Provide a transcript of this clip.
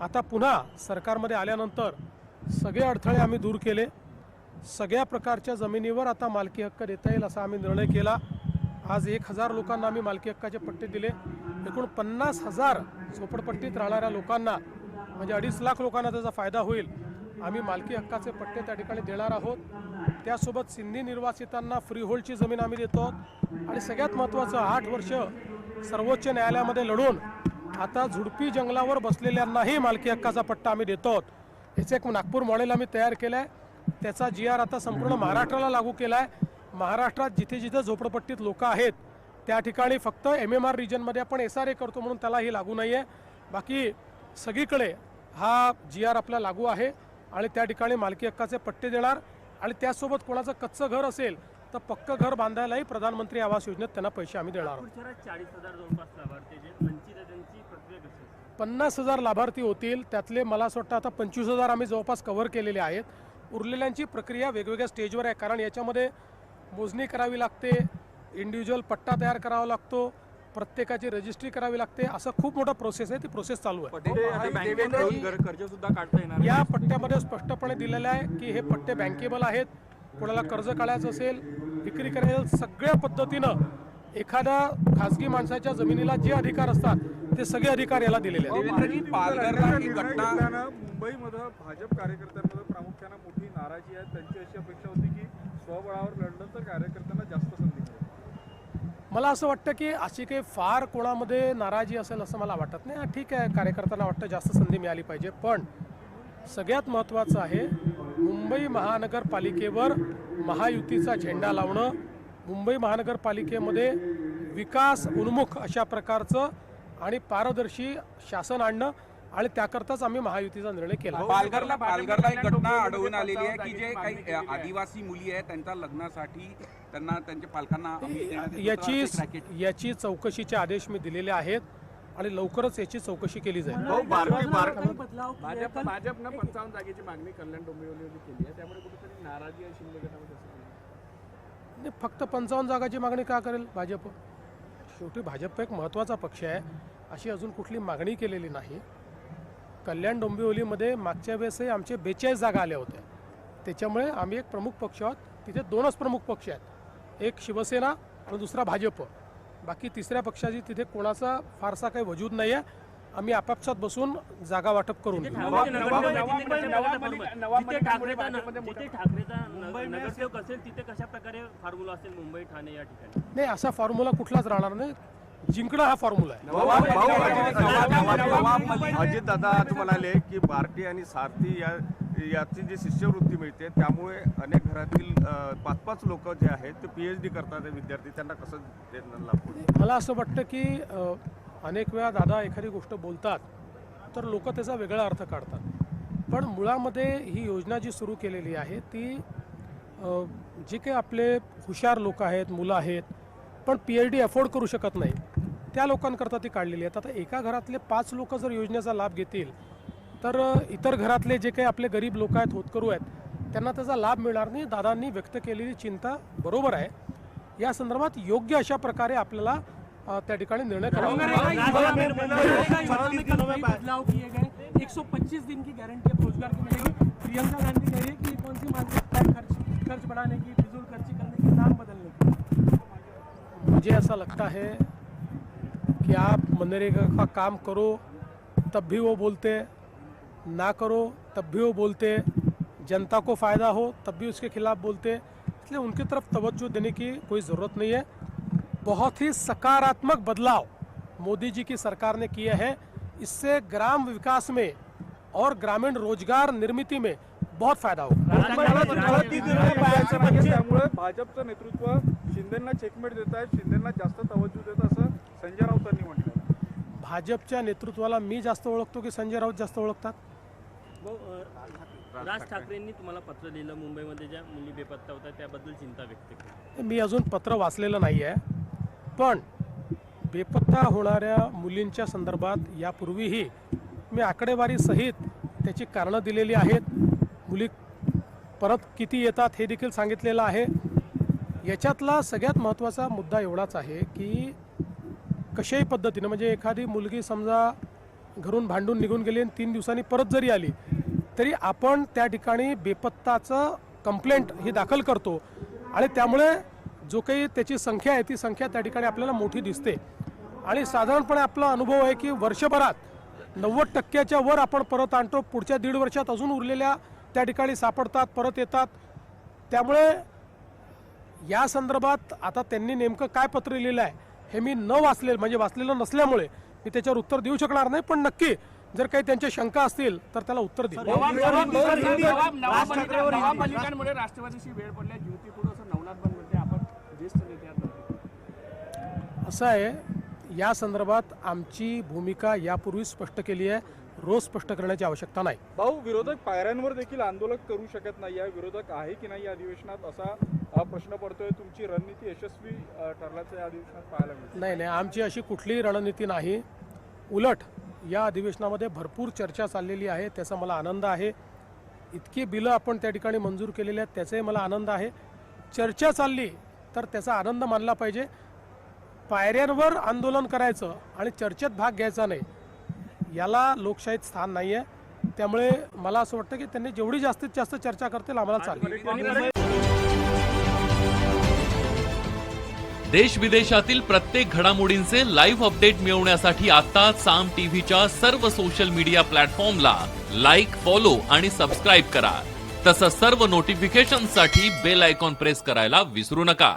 आता पुन्हा सरकारमध्ये आल्यानंतर सगळे अडथळे आम्ही दूर केले. सगळ्या प्रकारच्या जमिनीवर आता मालकी हक्क देता येईल असा आम्ही निर्णय केला. आज एक हजार लोकांना आम्ही मालकी हक्काचे पट्टे दिले. एकूण पन्नास हजार झोपडपट्टीत राहणाऱ्या लोकांना म्हणजे अडीच लाख लोकांना त्याचा फायदा होईल आम्ही मालकी हक्काचे पट्टे त्या ठिकाणी देणार आहोत. त्यासोबत सिंधी निर्वासितांना फ्री होल्डची जमीन आम्ही देतो आणि सगळ्यात महत्त्वाचं आठ वर्ष सर्वोच्च न्यायालयामध्ये लढून आता झुडपी जंगलावर बसलेल्यांनाही मालकी हक्काचा पट्टा आम्ही देतो आहोत. याचं एक नागपूर मॉडेल आम्ही तयार केलं आहे त्याचा जी आर आता संपूर्ण महाराष्ट्राला लागू केला आहे महाराष्ट्रात जिथे जिथे झोपडपट्टीत लोक आहेत त्या ठिकाणी फक्त एम एम आर रिजनमध्ये आपण एस आर ए करतो म्हणून त्याला ही लागू नाही आहे बाकी सगळीकडे हा जी आर आपला लागू आहे आणि त्या ठिकाणी मालकी हक्काचे पट्टे देणार. आणि त्याचसोबत कोणाचं कच्चं घर असेल तर पक्कं घर बांधायलाही प्रधानमंत्री आवास योजनेत त्यांना पैसे आम्ही देणार आहोत. पन्नास हजार लाभार्थी होतील त्यातले मला असं वाटतं आता पंचवीस हजार आम्ही जवळपास कव्हर केलेले आहेत. उरलेल्यांची प्रक्रिया वेगवेगळ्या स्टेजवर आहे कारण याच्यामध्ये मोजणी करावी लागते इंडिव्हिज्युअल पट्टा तयार करावा लागतो प्रत्येकाची रजिस्ट्री करावी लागते असं खूप मोठा प्रोसेस आहे ती प्रोसेस चालू आहे. येणार या पट्ट्यामध्ये स्पष्टपणे दिलेलं आहे की हे पट्टे बँकेबल आहेत कोणाला कर्ज काढायचं असेल विक्री करायचं सगळ्या पद्धतीनं एखाद्या खासगी माणसाच्या जमिनीला जे अधिकार असतात ते सगळे अधिकार याला दिलेले आहेत. मुंबईमध्ये भाजप कार्यकर्त्यांमध्ये प्रामुख्याने मोठी नाराजी आहे. त्यांची अशी अपेक्षा होती की स्वबळावर लढलं तर कार्यकर्त्यांना जास्त संधी मिळेल. मला असं वाटतं की अशी काही फार कोणामध्ये नाराजी असेल असं मला वाटत नाही. हा, ठीक आहे कार्यकर्त्यांना वाटतं जास्त संधी मिळाली पाहिजे. पण सगळ्यात महत्त्वाचं आहे मुंबई महानगरपालिकेवर महायुतीचा झेंडा लावणं मुंबई महानगरपालिकेमध्ये विकास उन्मुख अशा प्रकारचं आणि पारदर्शी शासन आणणं आणि त्याकरताच आम्ही महायुतीचा निर्णय केला. पालघरला पालघरला एक घटना आढळून आलेली आहे की जे काही आदिवासी मुली आहेत त्यांच्या लग्नासाठी त्यांना त्यांच्या पालकांना याची याची चौकशीचे आदेश मी दिलेले आहेत आणि लवकरच याची चौकशी केली जाईल. भाजप भाजपनं पंचावन्न जागेची मागणी कल्याण डोंबिवली केली आहे. त्यामुळे कुठेतरी नाराजी आहे शिंदे गटामध्ये असं वाटतं. नाही फक्त पंचावन्न जागाची मागणी का करेल भाजप? शेवटी भाजप एक महत्त्वाचा पक्ष आहे अशी अजून कुठली मागणी केलेली नाही. कल्याण डोंबिवलीमध्ये मागच्या वेळेसही आमचे बेचाळीस जागा आल्या होत्या. त्याच्यामुळे आम्ही एक प्रमुख पक्ष आहोत. तिथे दोनच प्रमुख पक्ष आहेत. एक शिवसेना आणि दुसरा भाजप. बाकी तिसऱ्या पक्षाची तिथे कोणाचा फारसा काही वजूद नाही आहे आम्ही आपापसात बसून जागा वाटप करून नाही असा फॉर्म्युला कुठलाच राहणार नाही. जिंकणं हा फॉर्म्युला आहे. अजित दादा आज म्हणाले की पार्टी आणि सारथी या याची जी शिष्यवृत्ती मिळते त्यामुळे अनेक घरातील पाच पाच लोक जे आहेत ते पी एच डी करतात विद्यार्थी त्यांना कसं? मला असं वाटतं की अनेक वेळा दादा एखादी गोष्ट बोलतात तर लोक त्याचा वेगळा अर्थ काढतात. पण मुळामध्ये ही योजना जी सुरू केलेली आहे ती जे काही आपले हुशार लोक आहेत मुलं आहेत पण पी एच डी अफोर्ड करू शकत नाही त्या लोकांकरता ती काढलेली आहेत. आता एका घरातले पाच लोक जर योजनेचा लाभ घेतील तर इतर घरातले जे काही आपले गरीब लोक आहेत होतकरू आहेत त्यांना त्याचा लाभ मिळणार नाही. दादांनी व्यक्त केलेली चिंता बरोबर आहे. या संदर्भात योग्य अशा प्रकारे आपल्याला त्या ठिकाणी निर्णय करावा लागेल. बदलाव किए गए। 125 दिन की गारंटी अब रोज़गार की मिलेगी। प्रियंका गांधी कह रही है कि कौन सी मानसिकता खर्च खर्च बढ़ाने की फिजूल खर्ची करने की नाम बदलने की। मुझे ऐसा लगता है कि आप मनरेगा का काम करो तब भी वो बोलते ना करो तब भी वो बोलते जनता को फ़ायदा हो तब भी उसके खिलाफ बोलते। इसलिए उनकी तरफ़ तवज्जो देने की कोई ज़रूरत नहीं है। बहुत ही सकारात्मक बदलाव मोदी जी की सरकार ने किए हैं। इससे ग्राम विकास में और ग्रामीण रोजगार निर्मिती में बहुत फ़ायदा होगा। भाजपचं नेतृत्व शिंदेना चेकमेट देत आहे शिंदेना जास्त तवज्जो देत असं संजय राऊतांनी म्हटलं भाजपच्या नेतृत्वाला मी जास्त ओळखतो की संजय राऊत जास्त ओळखतात? राज ठाकरेंनी तुम्हाला पत्र लिहिलं मुंबईमध्ये ज्या मुली बेपत्ता होत्या त्याबद्दल चिंता व्यक्त केली. मी अजून पत्र वाचलेलं नाही आहे पण बेपत्ता होणाऱ्या मुलींच्या संदर्भात यापूर्वीही मी आकडेवारी सहित त्याची कारणं दिलेली आहेत. मुली परत किती येतात हे देखील सांगितलेलं आहे. याच्यातला सगळ्यात महत्त्वाचा मुद्दा एवढाच आहे की कशाही पद्धतीनं म्हणजे एखादी मुलगी समजा घरून भांडून निघून गेली आणि तीन दिवसांनी परत जरी आली तरी आपण त्या ठिकाणी बेपत्ताचं कंप्लेंट ही दाखल करतो. आणि त्यामुळे जो काही त्याची संख्या आहे ती संख्या त्या ठिकाणी आपल्याला मोठी दिसते आणि साधारणपणे आपला अनुभव आहे की वर्षभरात नव्वद टक्क्याच्या वर आपण परत आणतो पुढच्या दीड वर्षात अजून उरलेल्या त्या ठिकाणी सापडतात परत येतात त्यामुळे या संदर्भात आता त्यांनी नेमकं काय पत्र लिहिलं आहे हे मी न वाचलेलं म्हणजे वाचलेलं नसल्यामुळे मी त्याच्यावर उत्तर देऊ शकणार नाही पण नक्की जर काही त्यांच्या शंका असतील तर त्याला उत्तर मलिकांमुळे राष्ट्रवादीशी वेळ पडल्या असं आहे या संदर्भात आमची भूमिका यापूर्वी स्पष्ट केली आहे रोज स्पष्ट करण्याची आवश्यकता नाही. भाऊ विरोधक पायऱ्यांवर देखील आंदोलन करू शकत नाही या विरोधक आहे की नाही या अधिवेशनात असा हा प्रश्न पडतोय. तुमची रणनीती यशस्वी ठरल्याचं या अधिवेशनात पाहायला मिळतं. नाही नाही. आमची अशी कुठलीही रणनीती नाही. उलट या अधिवेशनामध्ये भरपूर चर्चा चाललेली आहे त्याचा मला आनंद आहे. इतकी बिलं आपण त्या ठिकाणी मंजूर केलेली आहेत त्याचाही मला आनंद आहे. चर्चा चालली तर त्याचा आनंद मानला पाहिजे. पायऱ्यांवर आंदोलन करायचं आणि चर्चेत भाग घ्यायचा नाही याला लोकशाहीत स्थान नाही आहे त्यामुळे मला असं वाटतं की त्यांनी जेवढी जास्तीत जास्त चर्चा करतील आम्हाला चालेल देश विदेशातील प्रत्येक घडामोडींचे लाईव्ह अपडेट मिळवण्यासाठी आता साम टीव्हीच्या सर्व सोशल मीडिया प्लॅटफॉर्मला लाईक फॉलो आणि सबस्क्राईब करा. तसंच सर्व नोटिफिकेशनसाठी बेल आयकॉन प्रेस करायला विसरू नका.